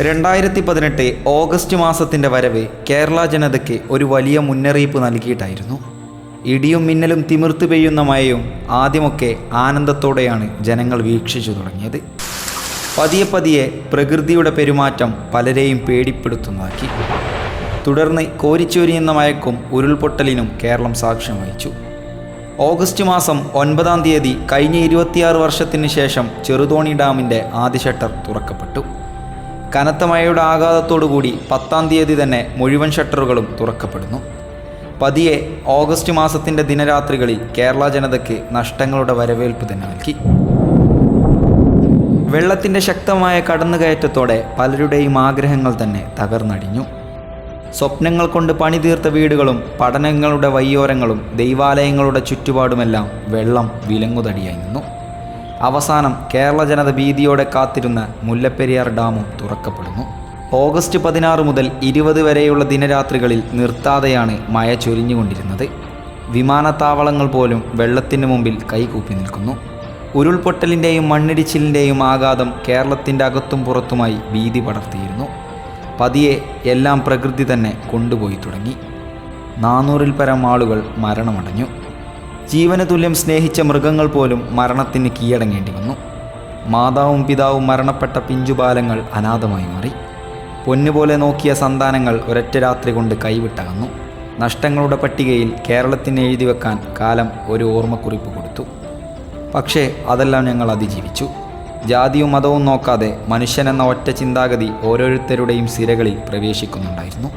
രണ്ടായിരത്തി പതിനെട്ട് ഓഗസ്റ്റ് മാസത്തിന്റെ വരവ് കേരള ജനതയ്ക്ക് ഒരു വലിയ മുന്നറിയിപ്പ് നൽകിയിട്ടായിരുന്നു. ഇടിയും മിന്നലും തിമിർത്ത് പെയ്യുന്ന മഴയും ആദ്യമൊക്കെ ആനന്ദത്തോടെയാണ് ജനങ്ങൾ വീക്ഷിച്ചു തുടങ്ങിയത്. പതിയെ പതിയെ പ്രകൃതിയുടെ പെരുമാറ്റം പലരെയും പേടിപ്പെടുത്തുന്നതാക്കി. തുടർന്ന് കോരിച്ചൊരിയുന്ന മഴയ്ക്കും ഉരുൾപൊട്ടലിനും കേരളം സാക്ഷ്യം വഹിച്ചു. ഓഗസ്റ്റ് മാസം ഒൻപതാം തീയതി കഴിഞ്ഞ ഇരുപത്തിയാറ് വർഷത്തിന് ശേഷം ചെറുതോണി ഡാമിന്റെ ആദ്യ ഷട്ടർ തുറക്കപ്പെട്ടു. കനത്ത മഴയുടെ ആഘാതത്തോടുകൂടി പത്താം തീയതി തന്നെ മുഴുവൻ ഷട്ടറുകളും തുറക്കപ്പെടുന്നു. പതിയെ ഓഗസ്റ്റ് മാസത്തിന്റെ ദിനരാത്രികളിൽ കേരള ജനതയ്ക്ക് നഷ്ടങ്ങളുടെ വരവേൽപ്പ് തന്നെ നൽകി. വെള്ളത്തിന്റെ ശക്തമായ കടന്നുകയറ്റത്തോടെ പലരുടെയും ആഗ്രഹങ്ങൾ തന്നെ തകർന്നടിഞ്ഞു. സ്വപ്നങ്ങൾ കൊണ്ട് പണിതീർത്ത വീടുകളും പഠനങ്ങളുടെ വയ്യോരങ്ങളും ദൈവാലയങ്ങളുടെ ചുറ്റുപാടുമെല്ലാം വെള്ളം വിലങ്ങുതടിയായി നിന്നു. അവസാനം കേരള ജനത ഭീതിയോടെ കാത്തിരുന്ന മുല്ലപ്പെരിയാർ ഡാമും തുറക്കപ്പെടുന്നു. ഓഗസ്റ്റ് പതിനാറ് മുതൽ ഇരുപത് വരെയുള്ള ദിനരാത്രികളിൽ നിർത്താതെയാണ് മഴ ചൊരിഞ്ഞുകൊണ്ടിരുന്നത്. വിമാനത്താവളങ്ങൾ പോലും വെള്ളത്തിന് മുമ്പിൽ കൈകൂപ്പി നിൽക്കുന്നു. ഉരുൾപൊട്ടലിന്റെയും മണ്ണിടിച്ചിലിന്റെയും ആഘാതം കേരളത്തിന്റെ അകത്തും പുറത്തുമായി ഭീതി പടർത്തിയിരുന്നു. പതിയെ എല്ലാം പ്രകൃതി തന്നെ കൊണ്ടുപോയി തുടങ്ങി. നാനൂറിൽ പരം ആളുകൾ മരണമടഞ്ഞു. ജീവന് തുല്യം സ്നേഹിച്ച മൃഗങ്ങൾ പോലും മരണത്തിന് കീഴടങ്ങേണ്ടി വന്നു. മാതാവും പിതാവും മരണപ്പെട്ട പിഞ്ചുബാലങ്ങൾ അനാഥമായി മാറി. പൊന്നുപോലെ നോക്കിയ സന്താനങ്ങൾ ഒരൊറ്റ രാത്രി കൊണ്ട് കൈവിട്ടകന്നു. നഷ്ടങ്ങളുടെ പട്ടികയിൽ കേരളത്തിന് എഴുതി വെക്കാൻ കാലം ഒരു ഓർമ്മക്കുറിപ്പ് കൊടുത്തു. പക്ഷേ അതെല്ലാം ഞങ്ങൾ അതിജീവിച്ചു. ജാതിയും മതവും നോക്കാതെ മനുഷ്യൻ എന്ന ഒറ്റ ചിന്താഗതി ഓരോരുത്തരുടെയും സിരകളിൽ പ്രവേശിക്കുന്നുണ്ടായിരുന്നു.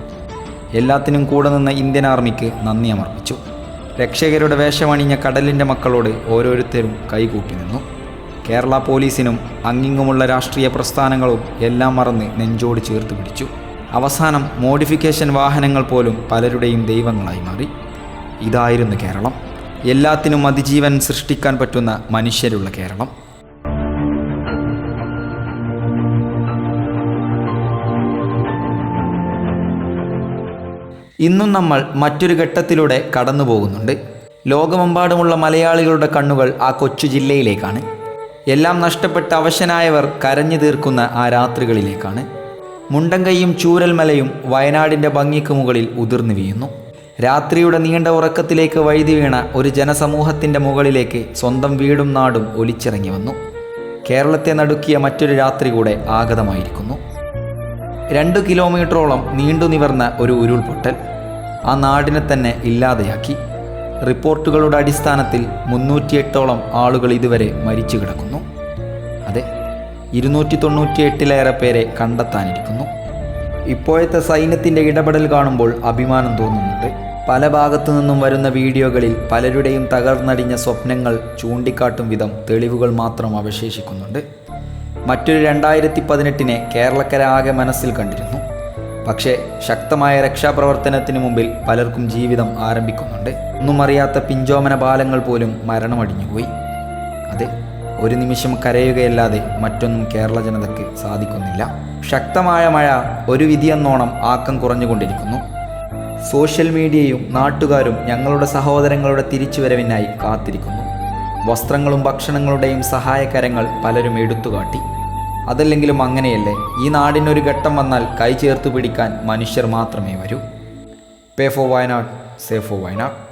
എല്ലാത്തിനും കൂടെ നിന്ന ഇന്ത്യൻ ആർമിക്ക് നന്ദി അമർപ്പിച്ചു. രക്ഷകരുടെ വേഷമണിഞ്ഞ കടലിന്റെ മക്കളോട് ഓരോരുത്തരും കൈകൂപ്പി നിന്നു. കേരള പോലീസിനും അങ്ങിങ്ങുമുള്ള രാഷ്ട്രീയ പ്രസ്ഥാനങ്ങളും എല്ലാം മറന്ന് നെഞ്ചോട് ചേർത്ത് പിടിച്ചു. അവസാനം മോഡിഫിക്കേഷൻ വാഹനങ്ങൾ പോലും പലരുടെയും ദൈവങ്ങളായി മാറി. ഇതായിരുന്നു കേരളം. എല്ലാത്തിനും അതിജീവൻ സൃഷ്ടിക്കാൻ പറ്റുന്ന മനുഷ്യരുള്ള കേരളം. ഇന്നും നമ്മൾ മറ്റൊരു ഘട്ടത്തിലൂടെ കടന്നു പോകുന്നുണ്ട്. ലോകമെമ്പാടുമുള്ള മലയാളികളുടെ കണ്ണുകൾ ആ കൊച്ചു ജില്ലയിലേക്കാണ്. എല്ലാം നഷ്ടപ്പെട്ട് അവശനായവർ കരഞ്ഞു തീർക്കുന്ന ആ രാത്രികളിലേക്കാണ്. മുണ്ടങ്കയും ചൂരൽമലയും വയനാടിന്റെ ഭംഗിക്ക് മുകളിൽ ഉതിർന്നു വീഴുന്നു രാത്രിയുടെ നീണ്ട ഉറക്കത്തിലേക്ക് വഴുതി വീണ ഒരു ജനസമൂഹത്തിന്റെ മുകളിലേക്ക് സ്വന്തം വീടും നാടും ഒലിച്ചിറങ്ങി വന്നു. കേരളത്തെ നടുക്കിയ മറ്റൊരു രാത്രി കൂടെ ആഗതമായിരിക്കുന്നു. രണ്ട് കിലോമീറ്ററോളം നീണ്ടു നിവർന്ന ഒരു ഉരുൾപൊട്ടൽ ആ നാടിനെ തന്നെ ഇല്ലാതെയാക്കി. റിപ്പോർട്ടുകളുടെ അടിസ്ഥാനത്തിൽ മുന്നൂറ്റിയെട്ടോളം ആളുകൾ ഇതുവരെ മരിച്ചു കിടക്കുന്നു. അതെ ഇരുന്നൂറ്റി തൊണ്ണൂറ്റിയെട്ടിലേറെ പേരെ കണ്ടെത്താനിരിക്കുന്നു. ഇപ്പോഴത്തെ സൈന്യത്തിന്റെ ഇടപെടൽ കാണുമ്പോൾ അഭിമാനം തോന്നുന്നുണ്ട്. പല ഭാഗത്തു നിന്നും വരുന്ന വീഡിയോകളിൽ പലരുടെയും തകർന്നടിഞ്ഞ സ്വപ്നങ്ങൾ ചൂണ്ടിക്കാട്ടും വിധം തെളിവുകൾ മാത്രം അവശേഷിക്കുന്നുണ്ട്. മറ്റൊരു രണ്ടായിരത്തി പതിനെട്ടിനെ കേരളക്കര ആകെ മനസ്സിൽ കണ്ടിരുന്നു. പക്ഷേ ശക്തമായ രക്ഷാപ്രവർത്തനത്തിന് മുമ്പിൽ പലർക്കും ജീവിതം ആരംഭിക്കുന്നുണ്ട്. ഒന്നും അറിയാത്ത പിഞ്ചോമന ബാലങ്ങൾ പോലും മരണമടിഞ്ഞുപോയി. അതെ ഒരു നിമിഷം കരയുകയല്ലാതെ മറ്റൊന്നും കേരള ജനതയ്ക്ക് സാധിക്കുന്നില്ല. ശക്തമായ മഴ ഒരു വിധിയെന്നോണം ആക്കം കുറഞ്ഞുകൊണ്ടിരിക്കുന്നു. സോഷ്യൽ മീഡിയയും നാട്ടുകാരും ഞങ്ങളുടെ സഹോദരങ്ങളുടെ തിരിച്ചുവരവിനായി കാത്തിരിക്കുന്നു. വസ്ത്രങ്ങളും ഭക്ഷണങ്ങളുടെയും സഹായകരങ്ങൾ പലരും എടുത്തുകാട്ടി. അതല്ലെങ്കിലും അങ്ങനെയല്ലേ ഈ നാടിനൊരു ഘട്ടം വന്നാൽ കൈ ചേർത്ത് പിടിക്കാൻ മനുഷ്യർ മാത്രമേ വരൂ. Pay for Wayanad safe for Wayanad.